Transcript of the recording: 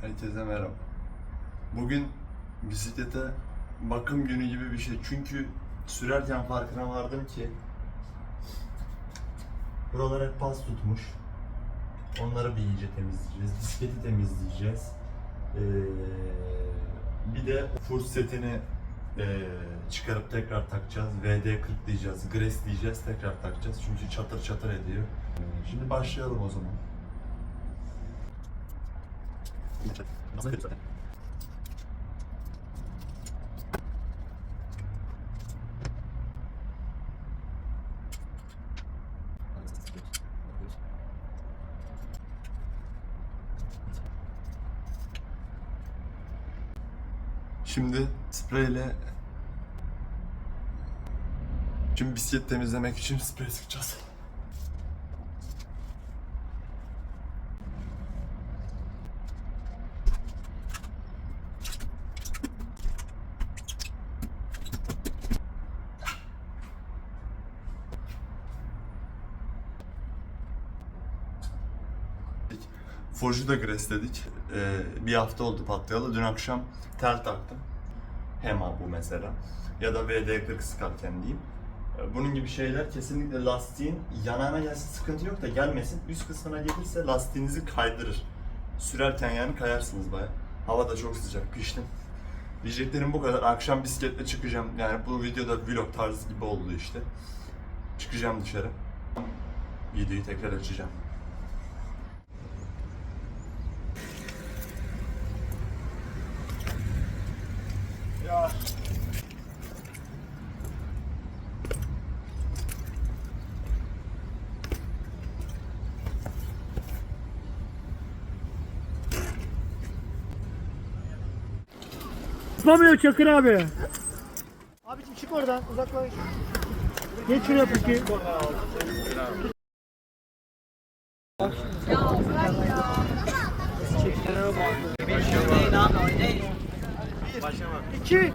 Herkese merhaba. Bugün bisiklete bakım günü gibi bir şey. Çünkü sürerken farkına vardım ki buralar hep pas tutmuş. Onları bir iyice temizleyeceğiz. Bisikleti temizleyeceğiz. Ee, bir de full setini ee, çıkarıp tekrar takacağız. VD40 diyeceğiz, Gres diyeceğiz, tekrar takacağız. Çünkü çatır çatır ediyor. Şimdi başlayalım o zaman. Şimdi spreyle Şimdi bisiklet temizlemek için sprey sıkacağız. Forju da gresledik. Ee, bir hafta oldu patlayalı. Dün akşam tel taktım. Hema bu mesela. Ya da VD40 sıkarken diyeyim. Ee, Bunun gibi şeyler kesinlikle lastiğin yanağına gelse sıkıntı yok da gelmesin. Üst kısmına gelirse lastiğinizi kaydırır. Sürerken yani kayarsınız baya. Hava da çok sıcak, piştim. Diyeceklerim bu kadar. Akşam bisikletle çıkacağım. Yani bu videoda vlog tarzı gibi oldu işte. Çıkacağım dışarı. Videoyu tekrar açacağım. Ya. Tutmamıyor Çakır abi. Abiciğim çık oradan uzaklaş. Geç şuraya peki. İki.